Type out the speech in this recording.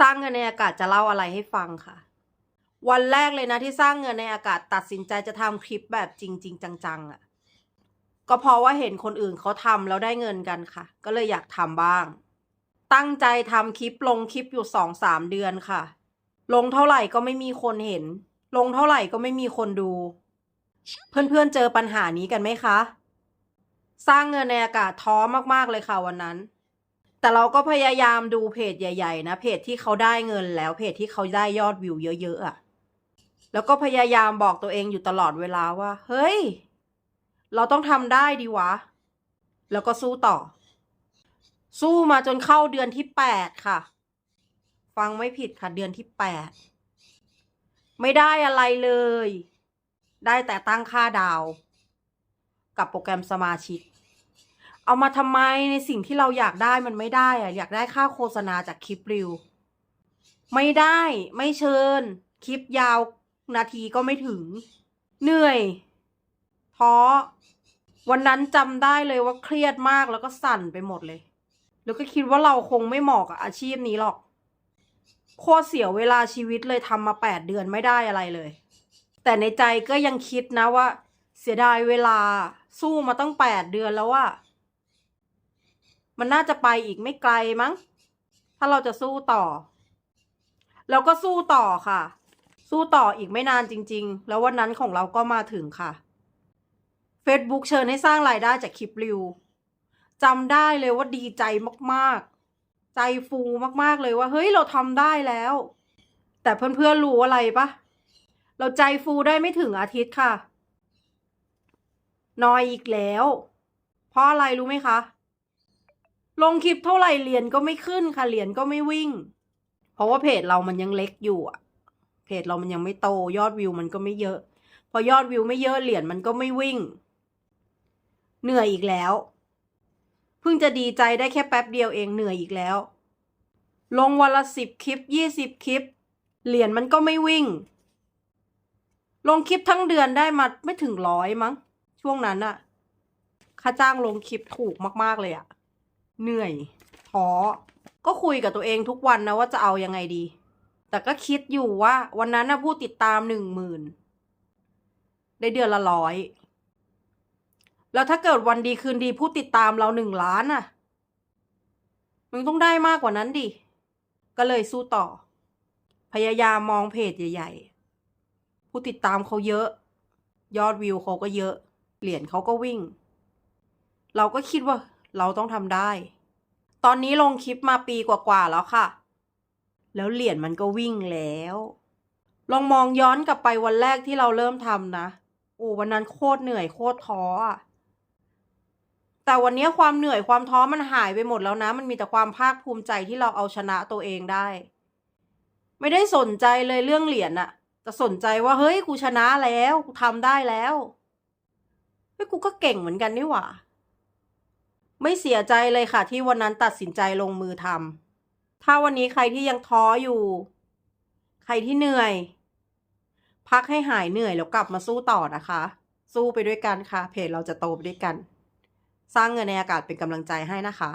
สร้างเงินในอากาศจะเล่าอะไรให้ฟังค่ะ วันแรกเลยนะที่สร้างเงินในอากาศตัดสินใจจะทำคลิปแบบจริงๆจังๆอะ่ะ ก็เพราะว่าเห็นคนอื่นเขาทำแล้วได้เงินกันค่ะ ก็เลยอยากทำบ้าง ตั้งใจทำคลิปลงคลิปอยู่สองสามเดือนค่ะ ลงเท่าไหร่ก็ไม่มีคนเห็น ลงเท่าไหร่ก็ไม่มีคนดู เพื่อนๆเจอปัญหานี้กันไหมคะ สร้างเงินในอากาศท้อมากๆเลยค่ะวันนั้น แต่เราก็พยายามดูเพจใหญ่ๆนะเพจที่เขาได้เงินแล้วเพจที่เขาได้ยอดวิวเยอะๆอะแล้วก็พยายามบอกตัวเองอยู่ตลอดเวลาว่า เฮ้ย เราต้องทำได้ดีวะ แล้วก็สู้ต่อ สู้มาจนเข้าเดือนที่แปดค่ะ ฟังไม่ผิดค่ะเดือนที่แปดไม่ได้อะไรเลย ได้แต่ตั้งค่าดาว กับโปรแกรมสมาชิก เอามาทำไมในสิ่งที่เราอยากได้มันไม่ได้อะอยากได้ค่าโฆษณาจากคลิปริวไม่ได้ไม่เชิญ คลิปยาวนาทีก็ไม่ถึง เหนื่อยท้อวันนั้นจำได้เลยว่าเครียดมากแล้วก็สั่นไปหมดเลย แล้วก็คิดว่าเราคงไม่เหมาะกับอาชีพนี้หรอก โคตรเสียเวลาชีวิตเลยทำมาแปดเดือนไม่ได้อะไรเลย แต่ในใจก็ยังคิดนะว่า เสียดายเวลาสู้มาตั้งแปดเดือนแล้วว่า มันน่าจะไปอีกไม่ไกลมั้ง ถ้าเราจะสู้ต่อ แล้วก็สู้ต่อค่ะ สู้ต่ออีกไม่นานจริง ๆ แล้ววันนั้นของเราก็มาถึงค่ะ Facebook เชิญให้สร้างรายได้จากคลิปริวจำได้เลยว่าดีใจมากๆ ใจฟูมากๆเลยว่า เฮ้ยเราทำได้แล้ว แต่เพื่อนๆรู้อะไรปะเราใจฟูได้ไม่ถึงอาทิตย์ค่ะนอยอีกแล้ว เพราะอะไรรู้ไหมคะ ลงคลิปเท่าไหร่เหรียญก็ไม่ขึ้นค่ะเหรียญก็ไม่วิ่ง เพราะว่าเพจเรามันยังเล็กอยู่อะเพจเรามันยังไม่โตยอดวิวมันก็ไม่เยอะ พอยอดวิวไม่เยอะเหรียญมันก็ไม่วิ่ง เหนื่อยอีกแล้ว เพิ่งจะดีใจได้แค่แป๊บเดียวเองเหนื่อยอีกแล้ว ลงวันละสิบคลิปยี่สิบคลิป เหรียญมันก็ไม่วิ่ง ลงคลิปทั้งเดือนได้มาไม่ถึงร้อยมั้ง ช่วงนั้นอะค่าจ้างลงคลิปถูกมากๆเลยอะ เหนื่อยท้อก็คุยกับตัวเองทุกวันนะว่าจะเอายังไงดี แต่ก็คิดอยู่ว่า วันนั้นนะผู้ติดตามหนึ่งหมื่นได้เดือนละร้อย แล้วถ้าเกิดวันดีคืนดีผู้ติดตามเราหนึ่งล้านน่ะมันต้องได้มากกว่านั้นดิ ก็เลยสู้ต่อ พยายามมองเพจใหญ่ ๆ ผู้ติดตามเขาเยอะ ยอดวิวเขาก็เยอะ เหรียญเขาก็วิ่ง เราก็คิดว่า เราต้องทำได้ ตอนนี้ลงคลิปมาปีกว่าๆแล้วค่ะ แล้วเหรียญมันก็วิ่งแล้ว ลองมองย้อนกลับไปวันแรกที่เราเริ่มทำนะ โอ้วันนั้นโคตรเหนื่อยโคตรท้ออะแต่วันนี้ความเหนื่อยความท้อมันหายไปหมดแล้วนะ มันมีแต่ความภาคภูมิใจที่เราเอาชนะตัวเองได้ ไม่ได้สนใจเลยเรื่องเหรียญอะแต่สนใจว่าเฮ้ยกูชนะแล้วกูทำได้แล้วเฮ้ยกูก็เก่งเหมือนกันนี่หว่า ไม่เสียใจเลยค่ะ ที่วันนั้นตัดสินใจลงมือทำถ้าวันนี้ใครที่ยังท้ออยู่ ใครที่เหนื่อย พักให้หายเหนื่อยแล้วกลับมาสู้ต่อนะคะ สู้ไปด้วยกันค่ะ เพจเราจะโตไปด้วยกัน สร้างเงินในอากาศเป็นกำลังใจให้นะคะ